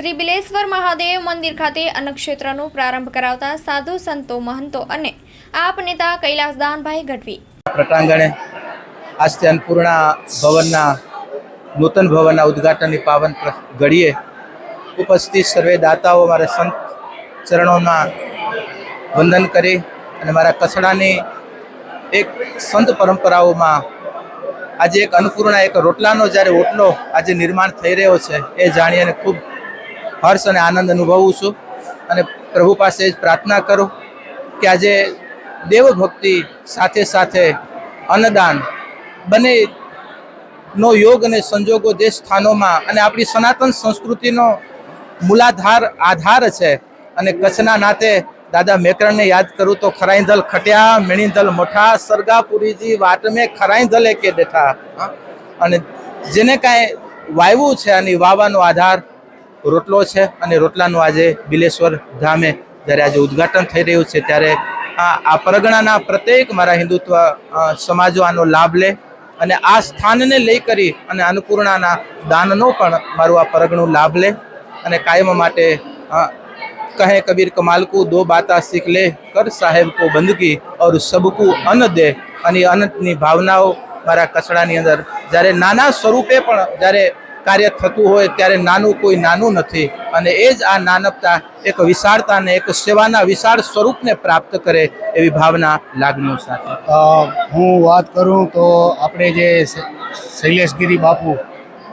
શ્રી બિલેશ્વર મહાદેવ મંદિર ખાતે અન્નક્ષેત્રનો પ્રારંભ કરાવતા સાધુ સંતો, મહંતો અને આપ નેતા કૈલાસદાનભાઈ ગઢવી. પ્રટાંગણે આજથી અન્નપૂર્ણા ભવનના, નૂતન ભવનના ઉદ્ઘાટનની પાવન ઘડીએ ઉપસ્થિત સર્વે દાતાઓ મારા સંત ચરણોમાં વંદન કરી અને મારા કસડાની એક સંત પરંપરાઓમાં આજે એક અન્નપૂર્ણા એક રોટલાનો જ્યારે ઓટલો આજે નિર્માણ થઈ રહ્યો છે એ જાણીને ખૂબ હર્ષ અને આનંદ અનુભવું છું અને પ્રભુ પાસે જ પ્રાર્થના કરું કે આજે દેવભક્તિ સાથે સાથે અન્નદાન બંને નો યોગ અને સંજોગો દેશ સ્થાનોમાં અને આપણી સનાતન સંસ્કૃતિનો મૂલાધાર આધાર છે અને કચ્છના નાતે દાદા મેકરણને યાદ કરું તો ખરાઈંધલ ખટ્યા, મેણીધલ મોઠા, સરગાપુરીજી, વાટમે ખરાઈંધલે કે બેઠા હા? અને જેને કાંઈ વાવ્યું છે અને વાવાનો આધાર રોટલો છે અને રોટલાનું આજે બિલેશ્વર ધામે જ્યારે આજે ઉદ્ઘાટન થઈ રહ્યું છે ત્યારે આ પરગણાના પ્રત્યેક મારા હિન્દુત્વ સમાજો આનો લાભ લે અને આ સ્થાનને લઈ કરી અને અન્નપૂર્ણાના દાનનો પણ મારું આ પરગણું લાભ લે અને કાયમ માટે કહે કબીર કમાલ કો દો બાતા શીખ લે, કર સાહેબ કો બંદગી ઓર સબકુ અન્ન દે. અને અન્નની ભાવનાઓ મારા કચડાની અંદર જ્યારે નાના સ્વરૂપે પણ જ્યારે કાર્ય થતું હોય ત્યારે નાનું કોઈ નાનું નથી. અને એ જ આ નાનકતા એક વિશાળતાને એક સેવાના વિશાળ સ્વરૂપને પ્રાપ્ત કરે એવી ભાવના લાગણીઓ સાથે. હું વાત કરું તો આપણે જે શૈલેષગીરી બાપુ,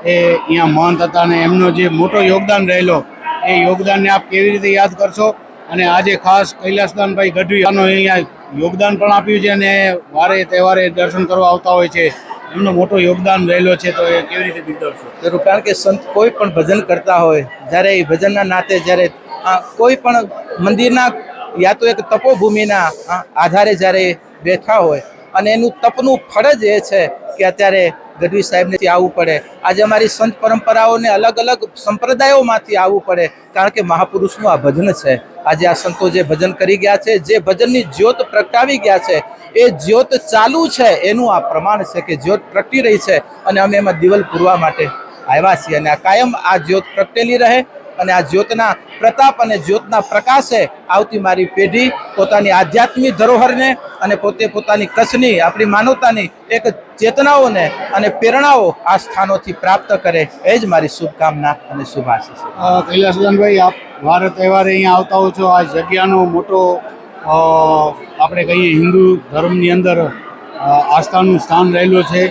એ અહીંયા મહંત હતા અને એમનો જે મોટો યોગદાન રહેલો, એ યોગદાનને આપ કેવી રીતે યાદ કરશો? અને આજે ખાસ કૈલાસદાનભાઈ ગઢવી આનો અહીંયા યોગદાન પણ આપ્યું છે અને વારે તહેવારે દર્શન કરવા આવતા હોય છે. એમનો મોટો યોગદાન રહેલો છે, તો એ કેવી રીતે બિરદાવશો? કારણ કે સંત કોઈ પણ ભજન કરતા હોય, જ્યારે એ ભજનના નાતે જ્યારે કોઈ પણ મંદિરના, યા તો એક તપોભૂમિના આધારે જ્યારે બેઠા હોય અને એનું તપનું ફળ જ એ છે કે અત્યારે ગઢવી સાહેબને આવવું પડે. આજે અમારી સંત પરંપરાઓને અલગ અલગ સંપ્રદાયોમાંથી આવવું પડે, કારણ કે મહાપુરુષનું આ ભજન છે. આજે આ સંતો જે ભજન કરી ગયા છે, જે ભજનની જ્યોત પ્રગટાવી ગયા છે, એ જ્યોત ચાલુ છે, એનું આ પ્રમાણ છે કે જ્યોત પ્રગટી રહી છે. અને અમે એમાં દિવલ પૂરવા માટે આવ્યા છીએ અને આ કાયમ આ જ્યોત પ્રગટેલી રહે. અને આ જ્યોતના પ્રતાપ અને જ્યોતના પ્રકાશે આવતી મારી પેઢી પોતાની આધ્યાત્મિક ધરોહરને અને પોતે પોતાની કચ્છની આપણી માનવતાની એક ચેતનાઓને અને પ્રેરણાઓ આ સ્થાનોથી પ્રાપ્ત કરે. એ જ મારી શુભકામના અને શુભાશીષ. કૈલાસદાનભાઈ આપ વારે તહેવારે અહીંયા આવતા હો છો. આ જગ્યાનો મોટો આપણે કહીએ હિન્દુ ધર્મની અંદર આસ્થાનું સ્થાન રહેલું છે.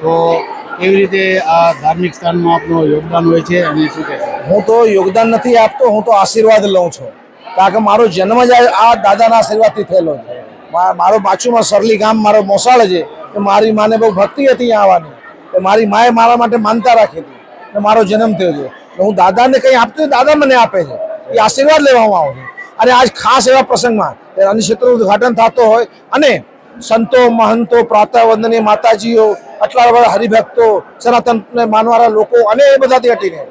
તો કેવી રીતે આ ધાર્મિક સ્થાનમાં આપનું યોગદાન હોય છે અને શું કહેશો હું તો યોગદાન નથી આપતો, હું તો આશીર્વાદ લઉં છું. કારણ કે મારો જન્મ જ આ- દાદાના આશીર્વાદથી થયેલો છે. મારો બાજુમાં સરલી ગામ, મારો મોસાળ છે કે મારી માને બહુ ભક્તિ હતી આવવાની. તો મારી માએ મારા માટે માનતા રાખી હતી. અને મારો જન્મ થયો છે. તો હું દાદાને કંઈ આપતો દાદા મને આપે છે. એ આશીર્વાદ લેવામાં આવે છું. અને આજ ખાસ એવા પ્રસંગમાં અન્ય ક્ષેત્રનું ઉદઘાટન થતો હોય અને સંતો, મહંતો, પ્રાતઃ વંદનીય માતાજીઓ આટલા બધા હરિભક્તો સનાતનને માનવાના લોકો અને એ બધાથી હટીને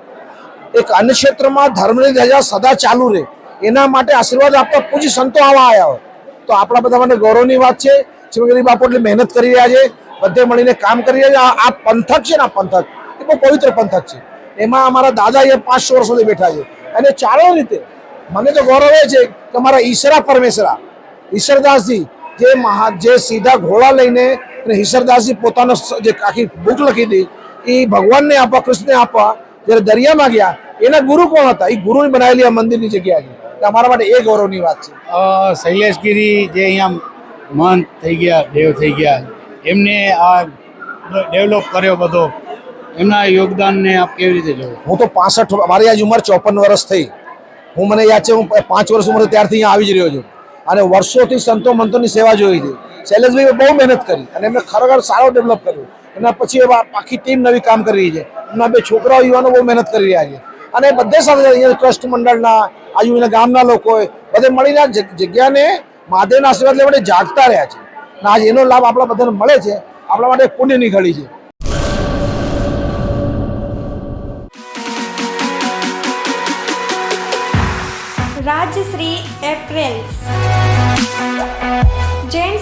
એક અન્ય ક્ષેત્રમાં ધર્મની ધજા સદા ચાલુ રહે. એના માટે આશીર્વાદ આપતા પૂજી સંતો આવા આવ્યા હોય. તો આપણા બધા માટે ગૌરવની વાત છે. શિવગીરી બાપુ એટલે મહેનત કરી રહ્યા છે. બધે મળીને કામ કરી રહ્યા છે. આ- પંથક છે ને આ પંથક? એ બહુ પવિત્ર પંથક છે. એમાં અમારા દાદા એ પાંચસો વર્ષ સુધી બેઠા છે. અને ચાલો રીતે, મને તો ગૌરવ એ છે કે અમારા ઈશરા પરમેશ્વરા ઈશ્વરદાસજી જે મહા, જે સીધા ઘોડા લઈને અને ઈશ્વરદાસજી પોતાનો જે આખી બુક લખી હતી, એ ભગવાનને આપવા, કૃષ્ણને આપવા જ્યારે દરિયામાં ગયા એના ગુરુ કોણ હતા? એ ગુરુની બનાવેલી આ મંદિરની જગ્યા છે. અમારા માટે એ ગૌરવની વાત છે. શૈલેષગીરી જે અહીંયા મહંત થઈ ગયા દેવ થઈ ગયા એમને આ ડેવલપ કર્યો બધો. એમના યોગદાનને આપ કેવી રીતે જોવો? હું તો પાસઠ મારી આજ ઉંમર ચોપન વર્ષ થઈ. હું મને યાદ છે હું પાંચ વર્ષ ઉંમર ત્યારથી અહીંયા આવી જ રહ્યો છું. અને વર્ષોથી સંતો મંતોની સેવા જોઈ છે. શૈલેષભાઈએ બહુ મહેનત કરી અને એમને ખરેખર સારો ડેવલપ કર્યો. એના પછી આખી ટીમ નવી કામ કરી રહી છે. એમના બે છોકરાઓ, યુવાનો બહુ મહેનત કરી રહ્યા છે. અને બધે સાથે અહીંયા ટ્રસ્ટ મંડળના આજુબાજુના ગામના લોકોએ બધે મળીને જગ્યાને મહાદેવના આશીર્વાદ લેવા માટે જાગતા રહ્યા છે. અને આજ એનો લાભ આપણા બધાને મળે છે. આપણા માટે પુણ્યની ઘડી છે. રાજશ્રી એપ્રિલ્સ.